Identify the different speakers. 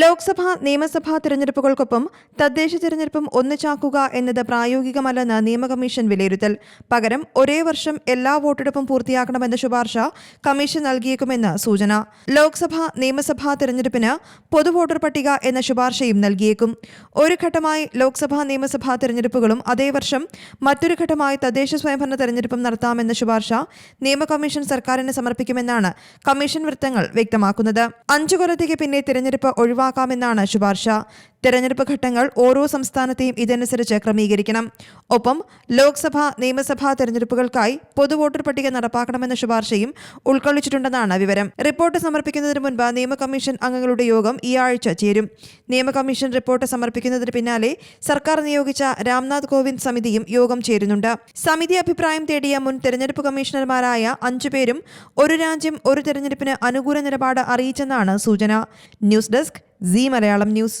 Speaker 1: ലോക്സഭാ നിയമസഭാ തിരഞ്ഞെടുപ്പുകൾക്കൊപ്പം തദ്ദേശ തിരഞ്ഞെടുപ്പും ഒന്നിച്ചാക്കുക എന്നത് പ്രായോഗികമല്ലെന്ന് നിയമകമ്മീഷൻ വിലയിരുത്തൽ. പകരം ഒരേ വർഷം എല്ലാ വോട്ടെടുപ്പും പൂർത്തിയാക്കണമെന്ന ശുപാർശ കമ്മീഷൻ നൽകിയേക്കുമെന്ന് സൂചന. ലോക്സഭാ നിയമസഭാ തിരഞ്ഞെടുപ്പിന് പൊതുവോട്ടർ പട്ടിക എന്ന ശുപാർശയും നൽകിയേക്കും. ഒരു ഘട്ടമായി ലോക്സഭാ നിയമസഭാ തിരഞ്ഞെടുപ്പുകളും അതേ വർഷം മറ്റൊരു ഘട്ടമായി തദ്ദേശ സ്വയംഭരണ തിരഞ്ഞെടുപ്പും നടത്താമെന്ന ശുപാർശ നിയമകമ്മീഷൻ സർക്കാരിന് സമർപ്പിക്കുമെന്നാണ് കമ്മീഷൻ വൃത്തങ്ങൾ വ്യക്തമാക്കുന്നത്. അഞ്ചു കൊല്ലത്തേക്ക് പിന്നെ തിരഞ്ഞെടുപ്പ് ഒഴിവാക്കാമെന്നാണ് ശുപാർശ. തെരഞ്ഞെടുപ്പ് ഘട്ടങ്ങൾ ഓരോ സംസ്ഥാനത്തെയും ഇതനുസരിച്ച് ക്രമീകരിക്കണം. ഒപ്പം ലോക്സഭ നിയമസഭാ തെരഞ്ഞെടുപ്പുകൾക്കായി പൊതുവോട്ടർ പട്ടിക നടപ്പാക്കണമെന്ന ശുപാർശയും ഉൾക്കൊള്ളിച്ചിട്ടുണ്ടെന്നാണ് വിവരം. റിപ്പോർട്ട് സമർപ്പിക്കുന്നതിന് മുൻപ് നിയമ കമ്മീഷൻ അംഗങ്ങളുടെ യോഗം ഈ ആഴ്ച ചേരും. നിയമ കമ്മീഷൻ റിപ്പോർട്ട് സമർപ്പിക്കുന്നതിന് പിന്നാലെ സർക്കാർ നിയോഗിച്ച രാംനാഥ് കോവിന്ദ് സമിതിയും യോഗം ചേരുന്നുണ്ട്. സമിതി അഭിപ്രായം തേടിയ മുൻ തെരഞ്ഞെടുപ്പ് കമ്മീഷണർമാരായ അഞ്ചു പേരും ഒരു രാജ്യം ഒരു തെരഞ്ഞെടുപ്പിന് അനുകൂല നിലപാട് അറിയിച്ചെന്നാണ് സൂചന. News desk C Malayalam news.